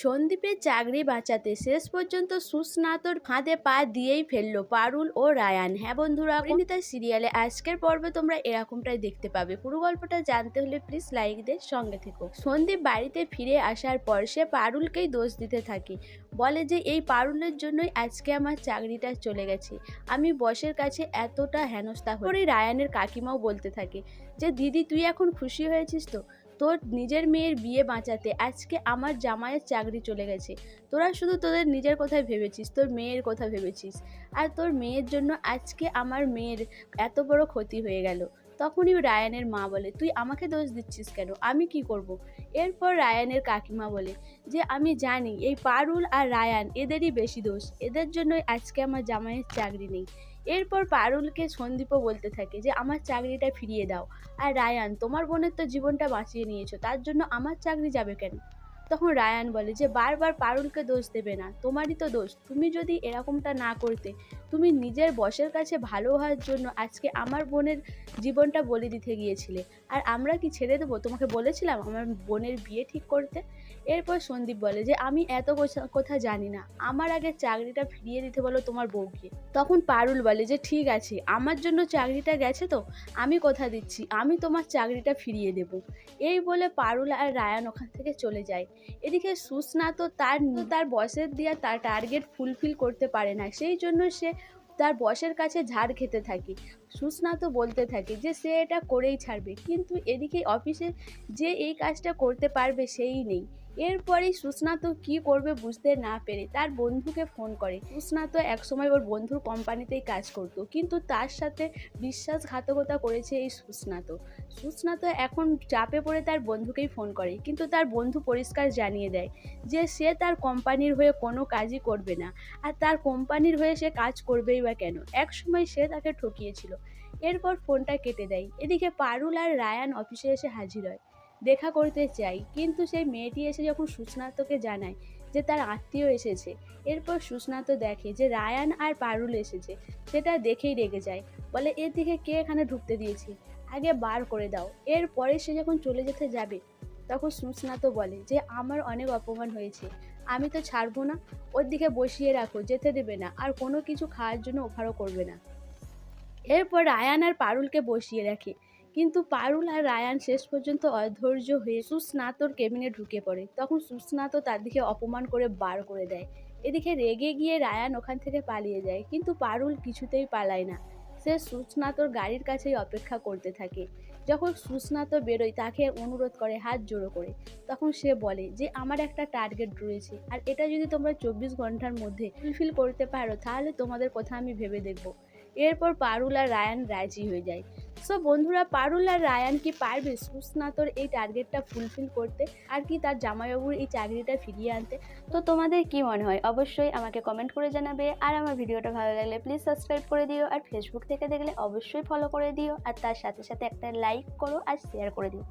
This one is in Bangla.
সন্দীপের চাকরি বাঁচাতে শেষ পর্যন্ত সুস্নাতর ফাঁদে পা দিয়েই ফেলল পারুল ও রায়ান। হ্যাঁ বন্ধুরা অরিণিতার সিরিয়ালে আজকের পর্বে তোমরা এরকমটাই দেখতে পাবে। পুরো গল্পটা জানতে হলে প্লিজ লাইক দিয়ে সঙ্গে থেকো। সন্দীপ বাড়িতে ফিরে আসার পর সে পারুলকেই দোষ দিতে থাকে। বলে যে, এই পারুলের জন্যই আজকে আমার চাকরিটা চলে গেছে। আমি বসের কাছে এতটা হেনস্থা করে। রায়ানের কাকিমাও বলতে থাকে যে, দিদি, তুই এখন খুশি হয়েছিস তো? তোর নিজের মেয়ের বিয়ে বাঁচাতে আজকে আমার জামাইয়ের চাকরি চলে গেছে। তোরা শুধু তোদের নিজের কথাই ভেবেছিস, তোর মেয়ের কথা ভেবেছিস। আর তোর মেয়ের জন্য আজকে আমার মেয়ের এত বড় ক্ষতি হয়ে গেল। তখনই রায়ানের মা বলে, তুই আমাকে দোষ দিচ্ছিস কেন? আমি কি করব। এরপর রায়ানের কাকিমা বলে, যে আমি জানি এই পারুল আর রায়ান এদেরই বেশি দোষ। এদের জন্যই আজকে আমার জামাইয়ের চাকরি নেই। এরপর পারুলকে সন্দীপও বলতে থাকে যে, আমার চাকরিটা ফিরিয়ে দাও। আর রায়ান, তোমার বোনের তো জীবনটা বাঁচিয়ে নিয়েছো। তার জন্য আমার চাকরি যাবে কেন? তখন রায়ান বলে যে, বারবার পারুলকে দোষ দেবে না, তোমারই তো দোষ। তুমি যদি এরকমটা না করতে, তুমি নিজের বসের কাছে ভালো হওয়ার জন্য আজকে আমার বোনের জীবনটা বলে দিতে গিয়েছিলে। আর আমরা কি ছেড়ে দেবো? তোমাকে বলেছিলাম আমার বোনের বিয়ে ঠিক করতে? এরপর সন্দীপ বলে যে, আমি এত কথা জানি না। আমার আগে চাকরিটা ফিরিয়ে দিতে বলো তোমার বউকে। তখন পারুল বলে যে, ঠিক আছে, আমার জন্য চাকরিটা গেছে তো, আমি কথা দিচ্ছি, আমি তোমার চাকরিটা ফিরিয়ে দেব। এই বলে পারুল আর রায়ান ওখান থেকে চলে যায়। এদিকে সুস্না তো তার তার বসের দিয়ে তার টার্গেট ফুলফিল করতে পারে না। সেই জন্য সে তার বসের কাছে ঝাড় খেতে থাকে। সুস্না তো বলতে থাকে যে, সে এটা করেই ছাড়বে। কিন্তু এদিকে অফিসে যে এই কাজটা করতে পারবে, সেই নেই। এরপরেই সুস্না তো কী করবে বুঝতে না পেরে তার বন্ধুকে ফোন করে। সুস্না তো একসময় ওর বন্ধুর কোম্পানিতেই কাজ করতো, কিন্তু তার সাথে বিশ্বাসঘাতকতা করেছে এই সুস্নাত সুস্নাত এখন চাপে পড়ে তার বন্ধুকেই ফোন করে, কিন্তু তার বন্ধু পরিষ্কার জানিয়ে দেয় যে সে তার কোম্পানির হয়ে কোনো কাজই করবে না, আর তার কোম্পানির হয়ে সে কাজ করবেই বা কেন? এক সময় সে তাকে ঠকিয়েছিল। এরপর ফোনটা কেটে দেয়। এদিকে পারুল আর রায়ান অফিসে এসে হাজির হয়। দেখা করতে চাই। কিন্তু সেই মেয়েটি এসে যখন সুস্নাতকে জানায় যে তার আত্মীয় এসেছে, এরপর সুস্নাত দেখে যে রায়ান আর পারুল এসেছে, সেটা দেখেই রেগে যায়। বলে, এর দিকে কে এখানে ঢুকতে দিয়েছে? আগে বার করে দাও। এরপরে সে যখন চলে যেতে যাবে, তখন সুস্নাত বলে, যে আমার অনেক অপমান হয়েছে, আমি তো ছাড়বো না। ওর দিকে বসিয়ে রাখো, যেতে দেবে না, আর কোনো কিছু খাওয়ার জন্য ওভারও করবে না। এরপর রায়ান আর পারুলকে বসিয়ে রাখে। কিন্তু পারুল আর রায়ান শেষ পর্যন্ত অধৈর্য হয়ে সুস্নাতর কেবিনে ঢুকে পড়ে। তখন সুস্নাত তার দিকে অপমান করে বার করে দেয়। এদিকে রেগে গিয়ে রায়ান ওখান থেকে পালিয়ে যায়, কিন্তু পারুল কিছুতেই পালায় না। সে সুস্নাতর গাড়ির কাছেই অপেক্ষা করতে থাকে। যখন সুস্নাত বেরোয়, তাকে অনুরোধ করে হাত জোড়ো করে। তখন সে বলে যে, আমার একটা টার্গেট রয়েছে, আর এটা যদি তোমরা চব্বিশ ঘণ্টার মধ্যে ফুলফিল করতে পারো, তাহলে তোমাদের কথা আমি ভেবে দেখব। এরপর পারুল আর রায়ান রাজি হয়ে যায়। সো বন্ধুরা, পারুল আর রায়ান কি পারবে? সুস্নাতর এই টার্গেটটা ফুলফিল করতে আর কি তার জামাইবাবুর এই চাকরিটা ফিরিয়ে আনতে? তো তোমাদের কি মনে হয়? অবশ্যই আমাকে কমেন্ট করে জানাবে। আর আমার ভিডিওটা ভালো লাগলে প্লিজ সাবস্ক্রাইব করে দিও। আর ফেসবুক থেকে দেখলে অবশ্যই ফলো করে দিও। আর তার সাথে সাথে একটা লাইক করো আর শেয়ার করে দিও।